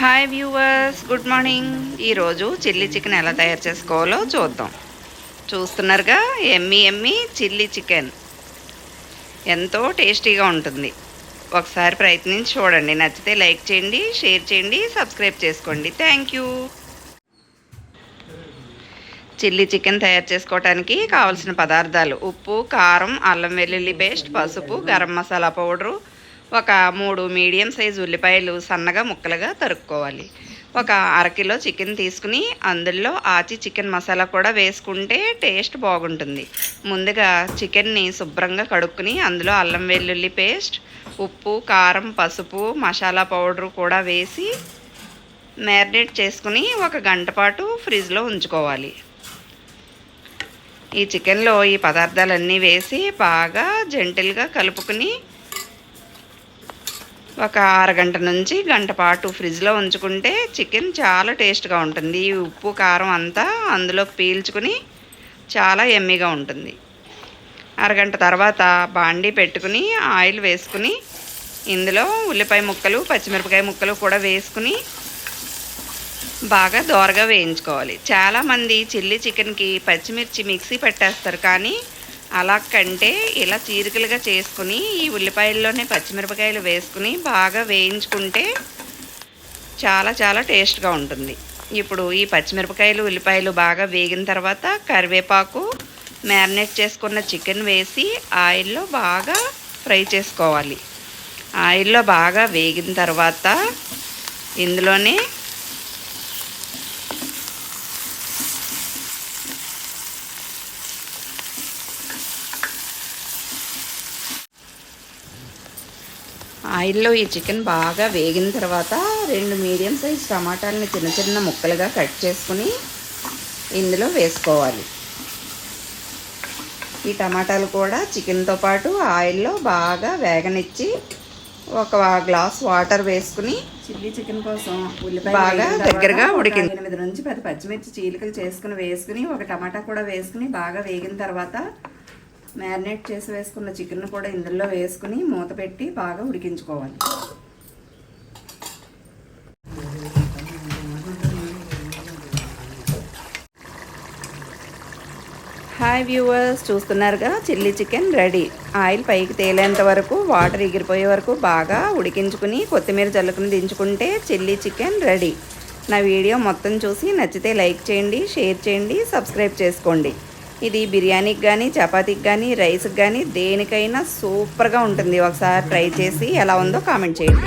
Hi viewers good morning ఈరోజు chilli chicken ఎలా తయారు చేసుకోవాలో చూద్దాం. చూస్తున్నారుగా? Yummy yummy chilli chicken. ఎంతో టేస్టీగా ఉంటుంది. ఒకసారి ప్రయత్నించి చూడండి. నచ్చితే లైక్ చేయండి షేర్ చేయండి సబ్స్క్రైబ్ చేసుకోండి. థ్యాంక్ యూ చిల్లీ చికెన్ తయారు చేసుకోవడానికి కావలసిన పదార్థాలు ఉప్పు కారం అల్లం వెల్లుల్లి పేస్ట్ పసుపు గరం మసాలా పౌడరు ఒక మూడు మీడియం సైజు ఉల్లిపాయలు సన్నగా ముక్కలుగా తరుక్కోవాలి. ఒక అరకిలో చికెన్ తీసుకుని అందులో ఆచి చికెన్ మసాలా కూడా వేసుకుంటే టేస్ట్ బాగుంటుంది. ముందుగా చికెన్ని శుభ్రంగా కడుక్కుని అందులో అల్లం వెల్లుల్లి పేస్ట్ ఉప్పు కారం పసుపు మసాలా పౌడరు కూడా వేసి మ్యారినేట్ చేసుకుని ఒక గంట పాటు ఫ్రిడ్జ్లో ఉంచుకోవాలి. ఈ చికెన్లో ఈ పదార్థాలన్నీ వేసి బాగా జెంటిల్గా కలుపుకుని ఒక అరగంట నుంచి గంట పాటు ఫ్రిడ్జ్లో ఉంచుకుంటే చికెన్ చాలా టేస్ట్గా ఉంటుంది. ఈ ఉప్పు కారం అంతా అందులో పీల్చుకుని చాలా ఎమ్మిగా ఉంటుంది. అరగంట తర్వాత బాండీ పెట్టుకుని ఆయిల్ వేసుకుని ఇందులో ఉల్లిపాయ ముక్కలు పచ్చిమిరపకాయ ముక్కలు కూడా వేసుకుని బాగా దోరగా వేయించుకోవాలి. చాలామంది చిల్లీ చికెన్కి పచ్చిమిర్చి మిక్సీ పెట్టేస్తారు కానీ అలా కంటే ఇలా చీరికలుగా చేసుకుని ఈ ఉల్లిపాయల్లోనే పచ్చిమిరపకాయలు వేసుకుని బాగా వేయించుకుంటే చాలా చాలా టేస్ట్గా ఉంటుంది. ఇప్పుడు ఈ పచ్చిమిరపకాయలు ఉల్లిపాయలు బాగా వేగిన తర్వాత కరివేపాకు మ్యారినేట్ చేసుకున్న చికెన్ వేసి ఆయిల్లో బాగా ఫ్రై చేసుకోవాలి. ఆయిల్లో బాగా వేగిన తర్వాత ఇందులోనే ఆయిల్లో ఈ చికెన్ బాగా వేగిన తర్వాత రెండు మీడియం సైజ్ టమాటాలని చిన్న చిన్న ముక్కలుగా కట్ చేసుకుని ఇందులో వేసుకోవాలి ఈ టమాటాలు కూడా చికెన్తో పాటు ఆయిల్లో బాగా వేగనిచ్చి ఒక గ్లాస్ వాటర్ వేసుకుని చిల్లీ చికెన్ కోసం ఉల్లిపాయ బాగా దగ్గరగా ఉడికింది. ఎనిమిది నుంచి పది పచ్చిమిర్చి చీలికలు చేసుకుని వేసుకుని ఒక టమాటా కూడా వేసుకుని బాగా వేగిన తర్వాత మ్యారినేట్ చేసి వేసుకున్న చికెన్ కూడా ఇందులో వేసుకుని మూత పెట్టి బాగా ఉడికించుకోవాలి. హాయ్ వ్యూవర్స్ చూస్తున్నారుగా చిల్లీ చికెన్ రెడీ. ఆయిల్ పైకి తేలేంత వరకు వాటర్ ఎగిరిపోయే వరకు బాగా ఉడికించుకుని కొత్తిమీర చల్లుకుని దించుకుంటే చిల్లీ చికెన్ రెడీ. నా వీడియో మొత్తం చూసి నచ్చితే లైక్ చేయండి షేర్ చేయండి సబ్స్క్రైబ్ చేసుకోండి. ఇది బిర్యానీకి కానీ చపాతీకి కానీ రైస్కి కానీ దేనికైనా సూపర్గా ఉంటుంది. ఒకసారి ట్రై చేసి ఎలా ఉందో కామెంట్ చేయండి.